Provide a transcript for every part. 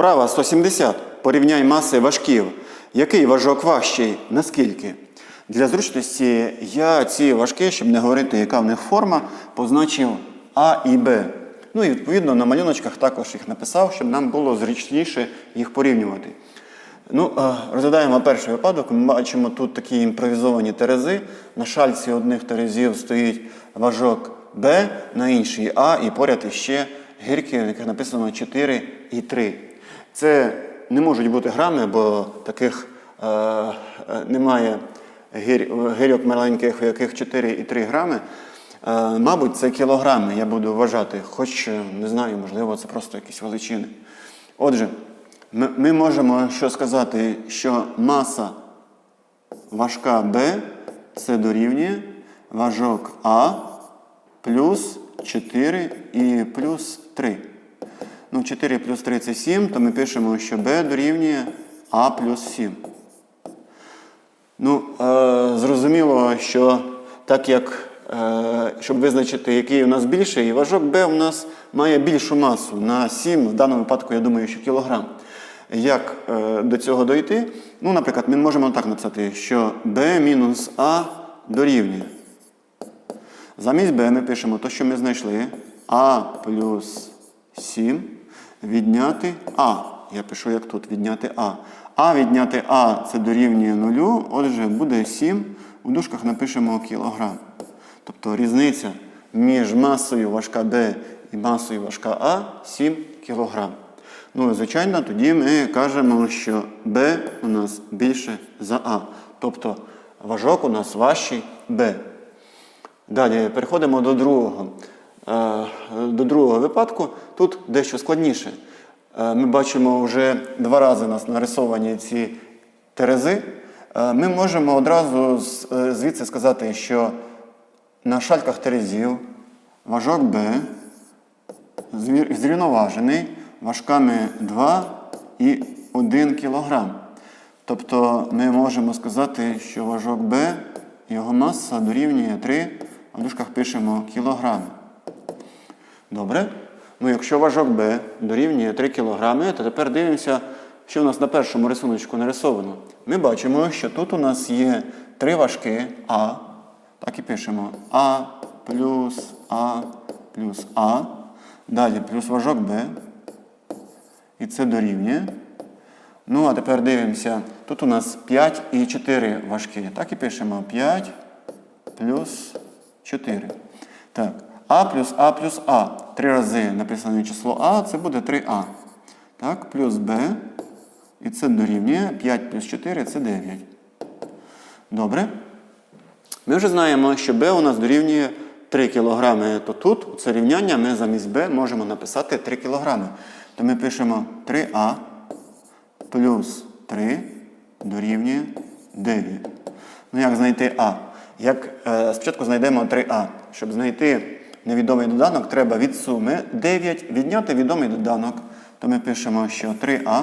Вправа 170. Порівняй маси важків. Який важок важчий? Наскільки? Для зручності я ці важки, щоб не говорити, яка в них форма, позначив А і Б. Ну і відповідно на малюночках також їх написав, щоб нам було зручніше їх порівнювати. Ну, розглядаємо перший випадок. Ми бачимо тут такі імпровізовані терези. На шальці одних терезів стоїть важок Б, на іншій А, і поряд іще гірки, в яких написано 4 і 3. Це не можуть бути грами, бо таких е, е, немає гір, гирьок маленьких, у яких 4 і 3 грами. Е, мабуть, це кілограми, я буду вважати, хоч е, не знаю, можливо, це просто якісь величини. Отже, ми, ми можемо що сказати, що маса важка Б це дорівнює важок А плюс 4 і плюс 3. Ну, 4 плюс 3 це 7, то ми пишемо, що Б дорівнює А плюс 7. Ну, е, зрозуміло, що так як, е, щоб визначити, який у нас більший, важок Б у нас має більшу масу на 7, в даному випадку, я думаю, що кілограм. Як е, до цього дойти? Ну, наприклад, ми можемо так написати, що b мінус А дорівнює. Замість b ми пишемо те, що ми знайшли. А плюс 7 відняти А. Я пишу, як тут, відняти А. А відняти А це дорівнює нулю, отже, буде 7. У дужках напишемо кілограм. Тобто різниця між масою важка Б і масою важка А 7 кілограм. Ну, і, звичайно, тоді ми кажемо, що Б у нас більше за А. Тобто важок у нас важчий Б. Далі переходимо до другого. Е, До другого випадку. Тут дещо складніше. Е, Ми бачимо вже два рази нас нарисовані ці терези. Е, Ми можемо одразу звідси сказати, що на шальках терезів важок Б зрівноважений важками 2 і 1 кг. Тобто ми можемо сказати, що важок Б, його маса дорівнює 3, а в дужках пишемо кілограми. Добре? Ну, якщо важок Б дорівнює 3 кг, то тепер дивимося, що у нас на першому рисуночку нарисовано. Ми бачимо, що тут у нас є три важки А. Так і пишемо А плюс А плюс А. Далі плюс важок Б. І це дорівнює. Ну, а тепер дивимося. Тут у нас 5 і 4 важкі. Так і пишемо 5 плюс 4. Так. А плюс А плюс А. Три рази написане число А, це буде 3А. Так, плюс Б. І це дорівнює 5 плюс 4 це 9. Добре. Ми вже знаємо, що Б у нас дорівнює 3 кг. То тут, це рівняння, ми замість Б можемо написати 3 кг. То ми пишемо 3А плюс 3 дорівнює 9. Ну, як знайти А? Як, е, спочатку знайдемо 3А. Щоб знайти невідомий доданок, треба від суми 9 відняти відомий доданок. То ми пишемо, що 3А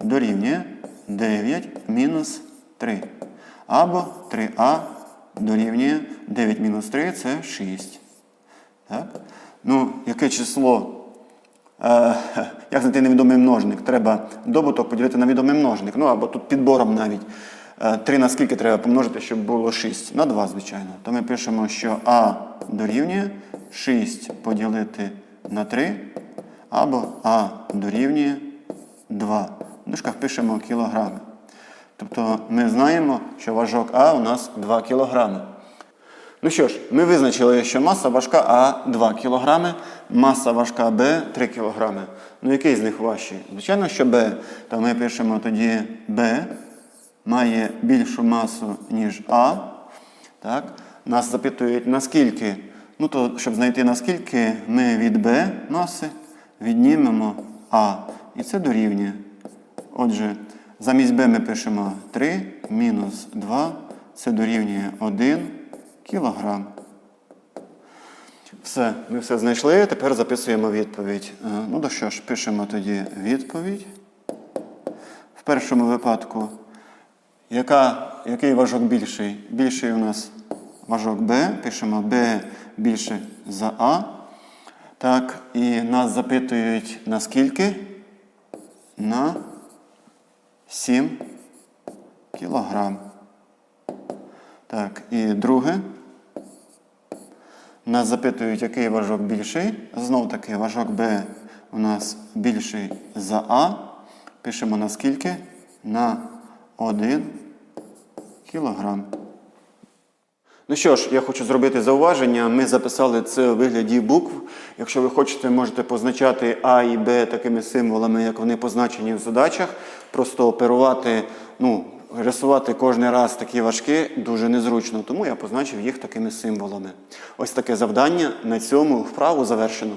дорівнює 9 мінус 3. Або 3А дорівнює 9 мінус 3 це 6. Так? Ну, яке число? Е, як знайти невідомий множник? Треба добуток поділити на відомий множник. Ну або тут підбором навіть. Е, 3 на скільки треба помножити, щоб було 6? На 2, звичайно. То ми пишемо, що А дорівнює 6 поділити на 3, або А дорівнює 2. В дужках пишемо кілограми. Тобто ми знаємо, що важок А у нас 2 кілограми. Ну що ж, ми визначили, що маса важка А 2 кг, маса важка Б 3 кг. Ну який з них важчий? Звичайно, що Б. То ми пишемо тоді Б має більшу масу, ніж А. Так? Нас запитують, наскільки. Ну, то, щоб знайти наскільки, ми від Б маси віднімемо А. І це дорівнює. Отже, замість Б ми пишемо 3 мінус 2, це дорівнює 1 кілограм. Все, ми все знайшли. Тепер записуємо відповідь. Е, Ну то що ж, пишемо тоді відповідь. В першому випадку, яка, який важок більший? Більший у нас важок Б. Пишемо Б більше за А. Так, і нас запитують наскільки? на 7 кілограм. Так, і друге. Нас запитують, який важок більший. Знов таки важок Б у нас більший за А. Пишемо на скільки? На 1 кілограм. Ну що ж, я хочу зробити зауваження. Ми записали це у вигляді букв. Якщо ви хочете, можете позначати А і Б такими символами, як вони позначені в задачах. Просто оперувати, ну, рисувати кожен раз такі важкі дуже незручно, тому я позначив їх такими символами. Ось таке завдання. На цьому вправу завершено.